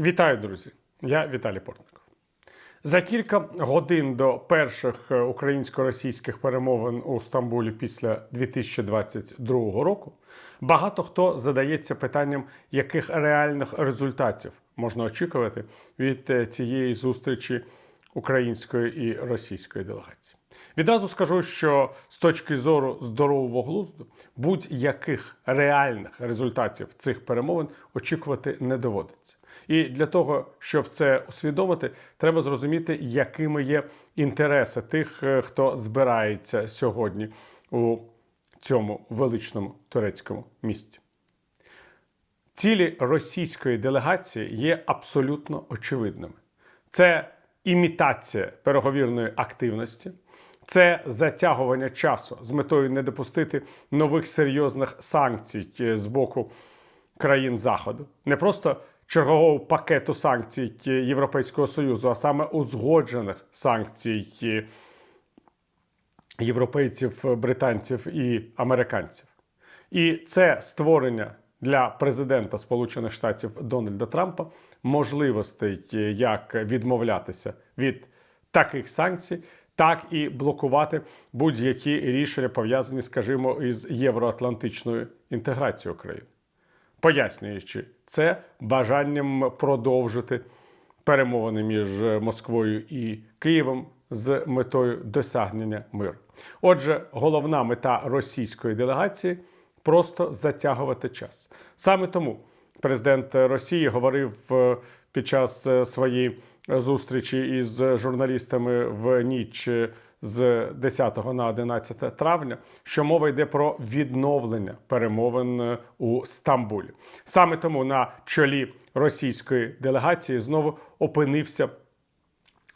Вітаю, друзі! Я Віталій Портников. За кілька годин до перших е, українсько-російських перемовин у Стамбулі після 2022 року багато хто задається питанням, яких реальних результатів можна очікувати від е, цієї зустрічі української і російської делегації. Відразу скажу, що з точки зору здорового глузду будь-яких реальних результатів цих перемовин очікувати не доводиться. І для того, щоб це усвідомити, треба зрозуміти, якими є інтереси тих, е, хто збирається сьогодні у цьому величному турецькому місті. Цілі російської делегації є абсолютно очевидними. Це імітація переговірної активності, це затягування часу з метою не допустити нових серйозних санкцій е, з боку країн Заходу, не просто чергового пакету санкцій Європейського Союзу, а саме узгоджених санкцій європейців, британців і американців. І це створення для президента Сполучених Штатів Дональда Трампа можливостей як відмовлятися від таких санкцій, так і блокувати будь-які рішення пов'язані, скажімо, із євроатлантичною інтеграцією України пояснюючи це бажанням продовжити перемовини між Москвою і Києвом з метою досягнення миру. Отже, головна мета російської делегації просто затягувати час. Саме тому президент Росії говорив е, під час е, своєї зустрічі із журналістами в ніч з 10 на 11 травня, що мова йде про відновлення перемовин е, у Стамбулі. Саме тому на чолі російської делегації знову опинився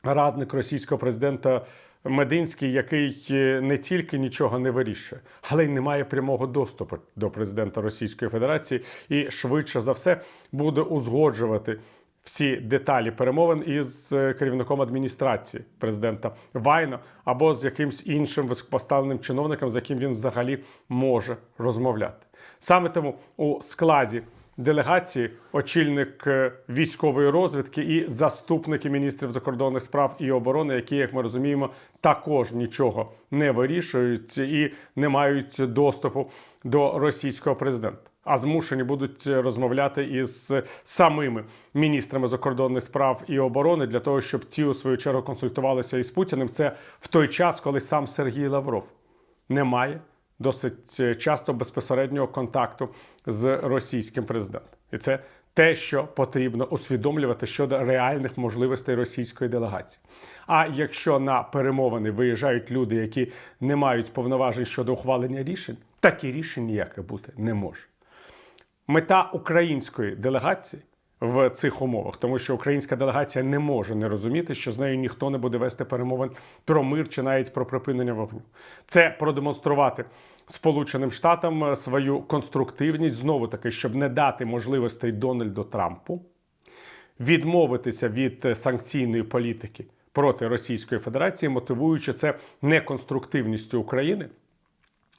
радник російського президента. Мединський, який е, не тільки нічого не вирішує, але й не має прямого доступу до президента Російської Федерації, і швидше за все буде узгоджувати всі деталі перемовин із е, керівником адміністрації президента Вайна або з якимсь іншим високопоставленим чиновником, з яким він взагалі може розмовляти. Саме тому у складі делегації очільник е, військової розвідки і заступники міністрів закордонних справ і оборони, які, як ми розуміємо, також нічого не вирішують і не мають доступу до російського президента а змушені будуть розмовляти із самими міністрами закордонних справ і оборони для того, щоб ті у свою чергу консультувалися із Путіним. Це в той час, коли сам Сергій Лавров не має досить часто безпосереднього контакту з російським президентом, і це те, що потрібно усвідомлювати щодо реальних можливостей російської делегації. А якщо на перемовини виїжджають люди, які не мають повноважень щодо ухвалення рішень, такі рішень ніяке бути не може мета української делегації в цих умовах, тому що українська делегація не може не розуміти, що з нею ніхто не буде вести перемовин про мир чи навіть про припинення вогню. Це продемонструвати Сполученим Штатам свою конструктивність знову таки, щоб не дати можливостей Дональду Трампу відмовитися від санкційної політики проти Російської Федерації, мотивуючи це неконструктивністю України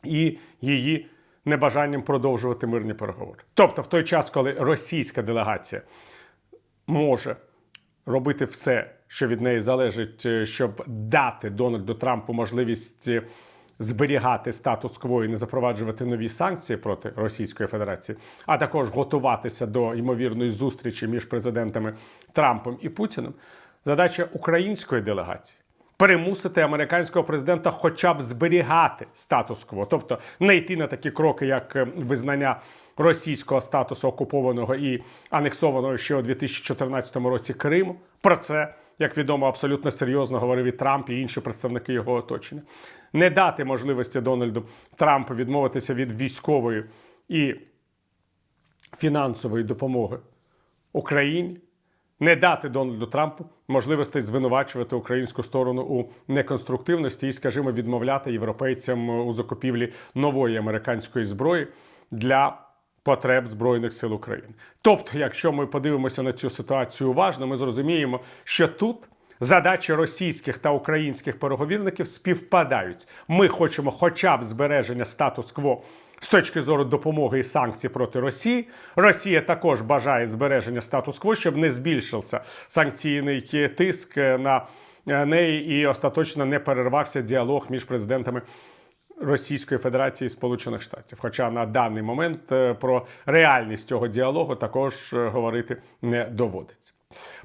і її небажанням продовжувати мирні переговори. Тобто, в той час, коли російська делегація може робити все, що від неї залежить, е, щоб дати Дональду Трампу можливість е, зберігати статус-кво і не запроваджувати нові санкції проти Російської Федерації, а також готуватися до ймовірної зустрічі між президентами Трампом і Путіним. Задача української делегації примусити американського президента, хоча б зберігати статус-кво, тобто не йти на такі кроки, як е, визнання російського статусу окупованого і анексованого ще у 2014 році Криму. Про це як відомо абсолютно серйозно говорив і Трамп і інші представники його оточення. Не дати можливості Дональду Трампу відмовитися від військової і фінансової допомоги Україні не дати Дональду Трампу можливостей звинувачувати українську сторону у неконструктивності і, скажімо, відмовляти європейцям у закупівлі нової американської зброї для потреб збройних сил України. Тобто, якщо ми подивимося на цю ситуацію уважно, ми зрозуміємо, що тут. Задачі російських та українських переговірників співпадають. Ми хочемо, хоча б збереження статус-кво з точки зору допомоги і санкцій проти Росії. Росія також бажає збереження статус-кво, щоб не збільшився санкційний тиск на неї і остаточно не перервався діалог між президентами. Російської Федерації і Сполучених Штатів. Хоча на даний момент е, про реальність цього діалогу також е, говорити не доводиться.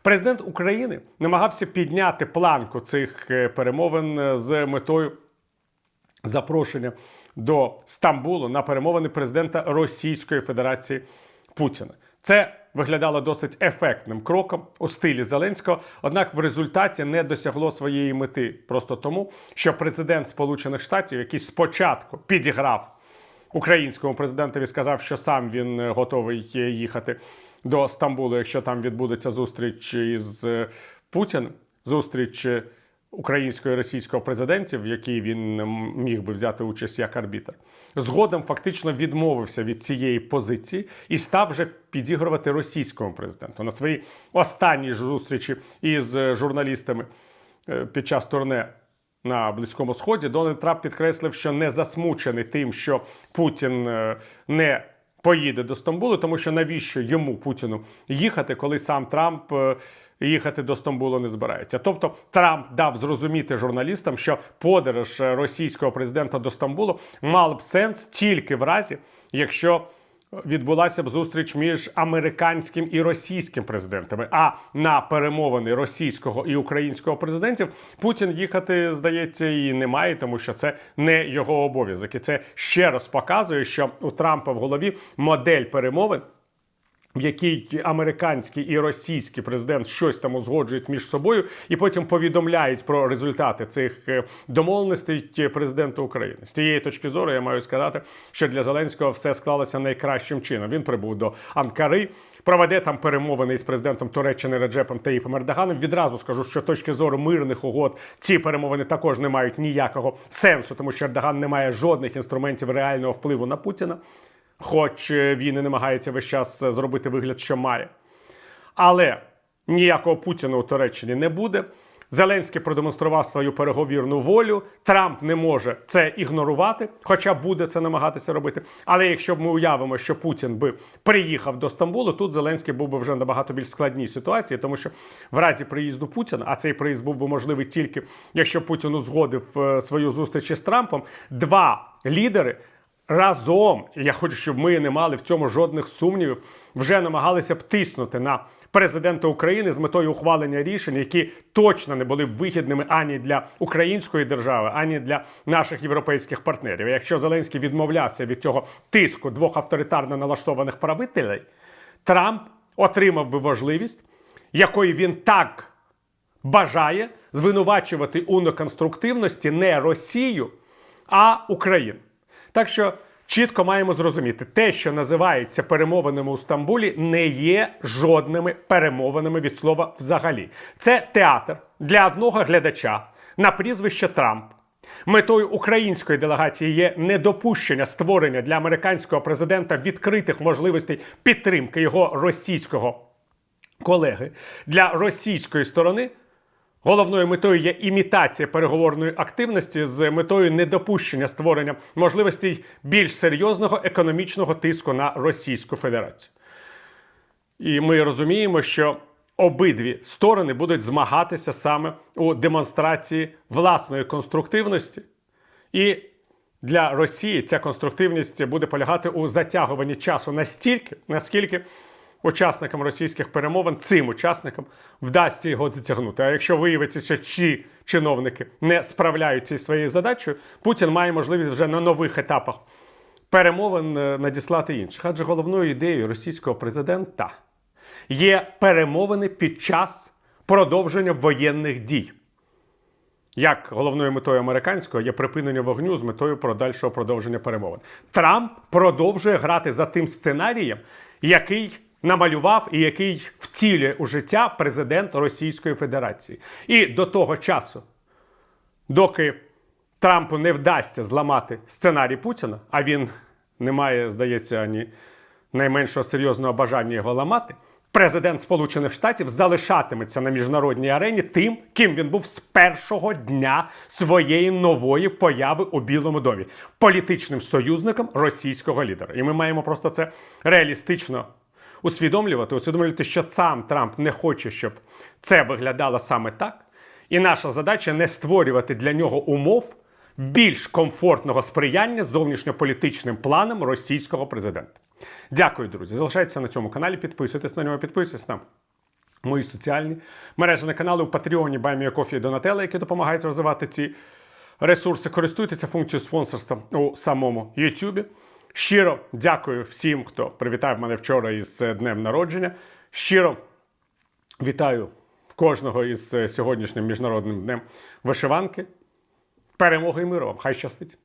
Президент України намагався підняти планку цих е, перемовин е, з метою запрошення до Стамбулу на перемовини президента Російської Федерації Путіна. Це виглядало досить ефектним кроком у стилі Зеленського, однак в результаті не досягло своєї мети просто тому, що президент Сполучених Штатів, який спочатку підіграв українському президентові, сказав, що сам він е, готовий е, їхати до Стамбулу, якщо там відбудеться зустріч із е, Путіним, зустріч українського і російського президентів, в якій він міг би взяти участь як арбітр, згодом фактично відмовився від цієї позиції і став вже підігрувати російському президенту на своїй останній зустрічі із е, журналістами е, під час турне. На близькому сході Дональд Трамп підкреслив, що не засмучений тим, що Путін е, не поїде до Стамбулу, тому що навіщо йому Путіну їхати, коли сам Трамп їхати до Стамбулу не збирається. Тобто Трамп дав зрозуміти журналістам, що подорож російського президента до Стамбулу мала б сенс тільки в разі, якщо відбулася б зустріч між американським і російським президентами. А на перемовини російського і українського президентів Путін їхати, здається, і не має, тому що це не його обов'язок. І це ще раз показує, що у Трампа в голові модель перемовин. В якій американський і російський президент щось там узгоджують між собою, і потім повідомляють про результати цих е, домовленостей президенту України. З тієї точки зору я маю сказати, що для Зеленського все склалося найкращим чином. Він прибув до Анкари, проведе там перемовини із президентом Туреччини Реджепом Таїпом Ердоганом. Відразу скажу, що з точки зору мирних угод ці перемовини також не мають ніякого сенсу, тому що Ердоган не має жодних інструментів реального впливу на Путіна хоч е, він і намагається весь час е, зробити вигляд, що має. Але ніякого Путіна у Туреччині не буде. Зеленський продемонстрував свою переговірну волю. Трамп не може це ігнорувати, хоча буде це намагатися робити. Але якщо б ми уявимо, що Путін би приїхав до Стамбулу, тут Зеленський був би вже набагато більш складній ситуації, тому що в разі приїзду Путіна, а цей приїзд був би можливий тільки якщо Путін узгодив е, свою зустріч із Трампом, два лідери разом, і я хочу, щоб ми не мали в цьому жодних сумнівів, вже намагалися б тиснути на президента України з метою ухвалення рішень, які точно не були б вигідними ані для української держави, ані для наших європейських партнерів. Якщо Зеленський відмовлявся від цього тиску двох авторитарно налаштованих правителей, Трамп отримав би важливість, якої він так бажає звинувачувати у неконструктивності не Росію, а Україну. Так що чітко маємо зрозуміти, те, що називається перемовинами у Стамбулі, не є жодними перемовинами від слова взагалі. Це театр для одного глядача на прізвище Трамп. Метою української делегації є недопущення створення для американського президента відкритих можливостей підтримки його російського колеги для російської сторони. Головною метою є імітація переговорної активності з метою недопущення створення можливостей більш серйозного економічного тиску на Російську Федерацію. І ми розуміємо, що обидві сторони будуть змагатися саме у демонстрації власної конструктивності. І для Росії ця конструктивність буде полягати у затягуванні часу настільки, наскільки учасникам російських перемовин, цим учасникам вдасться його затягнути. А якщо виявиться, що ці чиновники не справляються із своєю задачею, Путін має можливість вже на нових етапах перемовин е, надіслати інших. Адже головною ідеєю російського президента є перемовини під час продовження воєнних дій. Як головною метою американського є припинення вогню з метою подальшого продовження перемовин. Трамп продовжує грати за тим сценарієм, який намалював і який втілює у життя президент Російської Федерації. І до того часу, доки Трампу не вдасться зламати сценарій Путіна, а він не має, здається, ані найменшого серйозного бажання його ламати, президент Сполучених Штатів залишатиметься на міжнародній арені тим, ким він був з першого дня своєї нової появи у Білому домі політичним союзником російського лідера. І ми маємо просто це реалістично усвідомлювати, усвідомлювати, що сам Трамп не хоче, щоб це виглядало саме так. І наша задача не створювати для нього умов більш комфортного сприяння зовнішньополітичним планам російського президента. Дякую, друзі. Залишайтеся на цьому каналі, підписуйтесь на нього, підписуйтесь на мої соціальні мережі на канали у Патреоні Баймія Кофі і Донателла, які допомагають розвивати ці ресурси. Користуйтеся функцією спонсорства у самому Ютубі. Щиро дякую всім, хто привітав мене вчора із е, днем народження. Щиро вітаю кожного із е, сьогоднішнім міжнародним днем вишиванки. Перемоги і миру вам! Хай щастить!